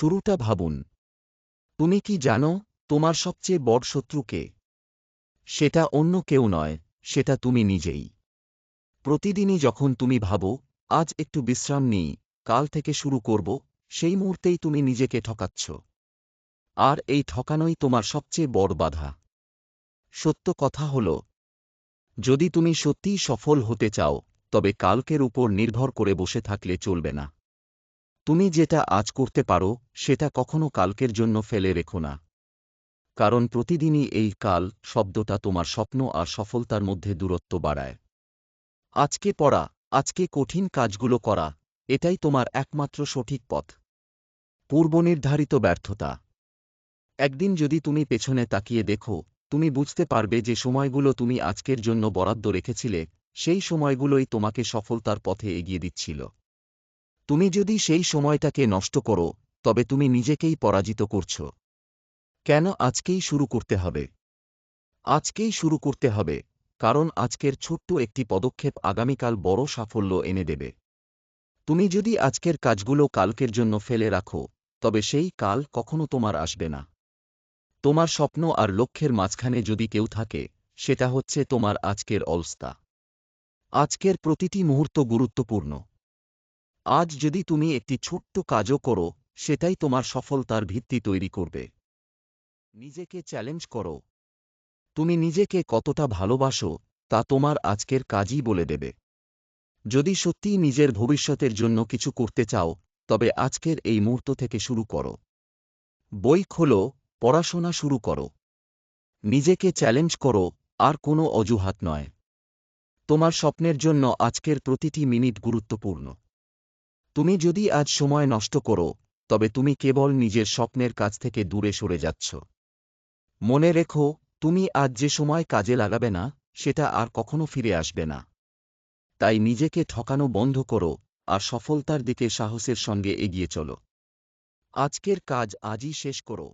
শুরুটা ভাবুন। তুমি কি জানো, তোমার সবচেয়ে বড় শত্রুকে সেটা অন্য কেউ নয়, সেটা তুমি নিজেই। প্রতিদিনই যখন তুমি ভাবো, আজ একটু বিশ্রাম নিই, কাল থেকে শুরু করব সেই মুহূর্তেই তুমি নিজেকে ঠকাচ্ছ। আর এই ঠকানোই তোমার সবচেয়ে বড় বাধা। সত্য কথা হল, যদি তুমি সত্যিই সফল হতে চাও, তবে কালকের উপর নির্ভর করে বসে থাকলে চলবে না। তুমি যেটা আজ করতে পারো, সেটা কখনো কালকের জন্য ফেলে রেখো না। কারণ প্রতিদিনই এই কাল শব্দটা তোমার স্বপ্ন আর সফলতার মধ্যে দূরত্ব বাড়ায়। আজকে পড়া, আজকে কঠিন কাজগুলো করা, এটাই তোমার একমাত্র সঠিক পথ। পূর্বনির্ধারিত ব্যর্থতা। একদিন যদি তুমি পেছনে তাকিয়ে দেখো, তুমি বুঝতে পারবে যে সময়গুলো তুমি আজকের জন্য বরাদ্দ রেখেছিলে, সেই সময়গুলোই তোমাকে সফলতার পথে এগিয়ে দিচ্ছিল। তুমি যদি সেই সময়টাকে নষ্ট করো, তবে তুমি নিজেকেই পরাজিত করছ। কেন আজকেই শুরু করতে হবে? আজকেই শুরু করতে হবে, কারণ আজকের ছোট্ট একটি পদক্ষেপ আগামীকাল বড় সাফল্য এনে দেবে। তুমি যদি আজকের কাজগুলো কালকের জন্য ফেলে রাখো, তবে সেই কাল কখনো তোমার আসবে না। তোমার স্বপ্ন আর লক্ষ্যের মাঝখানে যদি কেউ থাকে, সেটা হচ্ছে তোমার আজকের অলস্তা আজকের প্রতিটি মুহূর্ত গুরুত্বপূর্ণ। আজ যদি তুমি একটি ছোট্ট কাজও করো, সেটাই তোমার সফলতার ভিত্তি তৈরি করবে। নিজেকে চ্যালেঞ্জ করো। তুমি নিজেকে কতটা ভালোবাসো, তা তোমার আজকের কাজই বলে দেবে। যদি সত্যিই নিজের ভবিষ্যতের জন্য কিছু করতে চাও, তবে আজকের এই মুহূর্ত থেকে শুরু করো। বই খোলো, পড়াশোনা শুরু করো। নিজেকে চ্যালেঞ্জ করো, আর কোনো অজুহাত নয়। তোমার স্বপ্নের জন্য আজকের প্রতিটি মিনিট গুরুত্বপূর্ণ। তুমি যদি আজ সময় নষ্ট করো, তবে তুমি কেবল নিজের স্বপ্নের কাছ থেকে দূরে সরে যাচ্ছ। মনে রেখো, তুমি আজ যে সময় কাজে লাগাবে না, সেটা আর কখনো ফিরে আসবে না। তাই নিজেকে ঠকানো বন্ধ করো আর সফলতার দিকে সাহসের সঙ্গে এগিয়ে চলো। আজকের কাজ আজই শেষ করো।